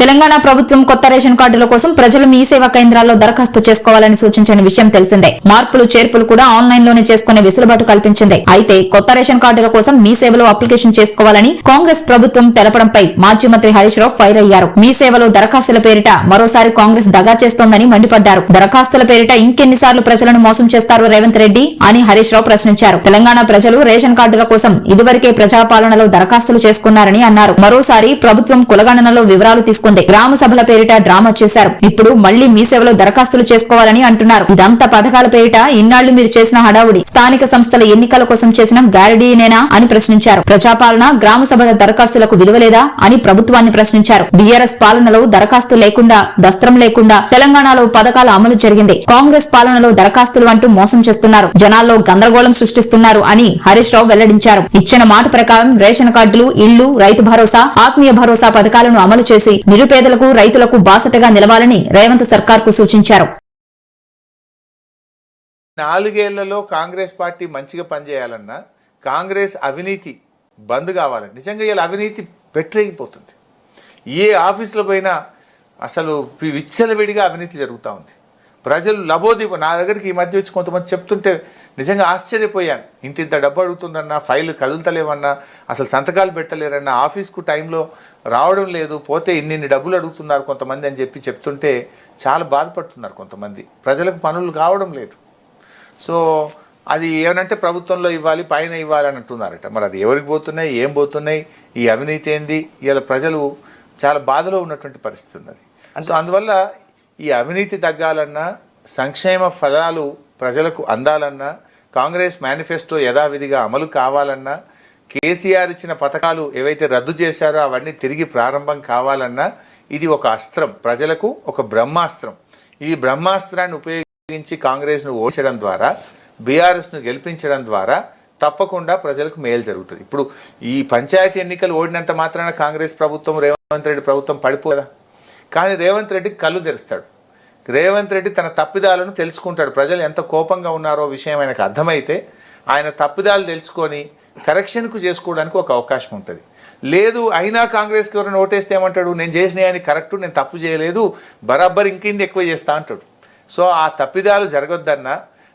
తెలంగాణ ప్రభుత్వం కొత్త రేషన్ కార్డుల కోసం ప్రజలు మీ సేవా కేంద్రాల్లో దరఖాస్తు చేసుకోవాలని సూచించిన విషయం తెలిసిందే. మార్పులు చేర్పులు కూడా ఆన్లైన్లోనే చేసుకునే వెసులుబాటు కల్పించింది. అయితే కొత్త రేషన్ కార్డుల కోసం మీ సేవలో అప్లికేషన్ చేసుకోవాలని కాంగ్రెస్ ప్రభుత్వం తెలపడంపై మాజీ మంత్రి హరీష్ రావు ఫైర్ అయ్యారు. మీ సేవలో దరఖాస్తుల పేరిట మరోసారి కాంగ్రెస్ దగా చేస్తోందని మండిపడ్డారు. దరఖాస్తుల పేరిట ఇంకెన్నిసార్లు ప్రజలను మోసం చేస్తారు రేవంత్ రెడ్డి అని హరీష్ రావు ప్రశ్నించారు. తెలంగాణ ప్రజలు రేషన్ కార్డుల కోసం ఇదివరకే ప్రజాపాలనలో దరఖాస్తులు చేసుకున్నారని అన్నారు. మరోసారి ప్రభుత్వం కులగణనలో వివరాలు తీసుకుంది గ్రామ సభల పేరిట డ్రామా చేశారు. ఇప్పుడు మళ్ళీ మీ సేవలో దరఖాస్తులు చేసుకోవాలని అంటున్నారు. ఇదంతా పథకాల పేరిట ఇన్నాళ్ళు మీరు చేసిన హడావుడి. స్థానిక సంస్థల ఎన్నికల కోసం చేసిన గ్యారడీనేనా అని ప్రశ్నించారు. ప్రజాపాలన గ్రామ సభల దరఖాస్తులకు విలువలేదా అని ప్రభుత్వాన్ని ప్రశ్నించారు. బీఆర్ఎస్ పాలనలో దరఖాస్తు లేకుండా దస్త్రం లేకుండా తెలంగాణలో పథకాల అమలు జరిగింది. కాంగ్రెస్ పాలనలో దరఖాస్తులు అంటూ మోసం చేస్తున్నారు. జనాల్లో గందరగోళం సృష్టిస్తున్నారు అని హరీష్ రావు వెల్లడించారు. ఇచ్చిన మాట ప్రకారం రేషన్ కార్డులు ఇళ్ళు రైతు భరోసా ఆత్మీయ భరోసా పథకాలను అమలు చేసి నిరుపేదలకు రైతులకు బాసటగా నిలవాలని రేవంత్ సర్కార్కు సూచించారు. నాలుగేళ్ళలో కాంగ్రెస్ పార్టీ మంచిగా పనిచేయాలన్నా కాంగ్రెస్ అవినీతి బంద్ కావాలని నిజంగా ఇలా అవినీతి పెట్టలేకపోతుంది ఏ ఆఫీసులో పోయినా అసలు విచ్చలవిడిగా అవినీతి జరుగుతూ ఉంది. ప్రజలు లబోదిబో నా దగ్గరికి ఈ మధ్య వచ్చి కొంతమంది చెప్తుంటే నిజంగా ఆశ్చర్యపోయాను. ఇంత ఇంత డబ్బు అడుగుతుందన్నా ఫైల్ కదులుతలేవన్నా అసలు సంతకాలు పెట్టలేరన్నా ఆఫీస్కు టైంలో రావడం లేదు పోతే ఇన్నిన్ని డబ్బులు అడుగుతున్నారు కొంతమంది అని చెప్పి చెప్తుంటే చాలా బాధపడుతున్నారు కొంతమంది. ప్రజలకు పనులు కావడం లేదు. సో అది ఏమనంటే ప్రభుత్వంలో ఇవ్వాలి పైన ఇవ్వాలి అని అంటున్నారట. మరి అది ఎవరికి పోతున్నాయి ఏం పోతున్నాయి ఈ అవినీతి ఏంది? ఇలా ప్రజలు చాలా బాధలో ఉన్నటువంటి పరిస్థితి ఉన్నది. సో అందువల్ల ఈ అవినీతి తగ్గాలన్నా సంక్షేమ ఫలాలు ప్రజలకు అందాలన్నా కాంగ్రెస్ మేనిఫెస్టో యథావిధిగా అమలు కావాలన్నా కేసీఆర్ ఇచ్చిన పథకాలు ఏవైతే రద్దు చేశారో అవన్నీ తిరిగి ప్రారంభం కావాలన్నా ఇది ఒక అస్త్రం. ప్రజలకు ఒక బ్రహ్మాస్త్రం. ఈ బ్రహ్మాస్త్రాన్ని ఉపయోగించి కాంగ్రెస్ను ఓడించడం ద్వారా బీఆర్ఎస్ను గెలిపించడం ద్వారా తప్పకుండా ప్రజలకు మేలు జరుగుతుంది. ఇప్పుడు ఈ పంచాయతీ ఎన్నికలు ఓడినంత మాత్రాన కాంగ్రెస్ ప్రభుత్వం రేవంత్ రెడ్డి ప్రభుత్వం పడిపోదా? కానీ రేవంత్ రెడ్డి కళ్ళు తెరుస్తాడు. రేవంత్ రెడ్డి తన తప్పిదాలను తెలుసుకుంటాడు. ప్రజలు ఎంత కోపంగా ఉన్నారో విషయం ఆయనకు అర్థమైతే ఆయన తప్పిదాలు తెలుసుకొని కరెక్షన్కు చేసుకోవడానికి ఒక అవకాశం ఉంటుంది. లేదు అయినా కాంగ్రెస్కి ఎవరైనా ఓటేస్తే ఏమంటాడు? నేను చేసినాయని కరెక్ట్ నేను తప్పు చేయలేదు బరాబర్ ఇంకింది ఎక్కువ చేస్తా అంటాడు. సో ఆ తప్పిదాలు జరగొద్దన్నా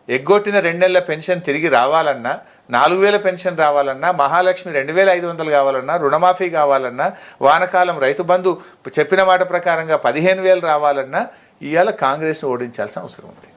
ఎగ్గొట్టిన రెండు నెలల పెన్షన్ తిరిగి రావాలన్నా నాలుగు వేల పెన్షన్ రావాలన్నా మహాలక్ష్మి రెండు వేల ఐదు వందలు కావాలన్నా రుణమాఫీ కావాలన్నా వానకాలం రైతు బంధు చెప్పిన మాట ప్రకారంగా పదిహేను వేలు రావాలన్నా ఇవాళ కాంగ్రెస్ను ఓడించాల్సిన అవసరం ఉంది.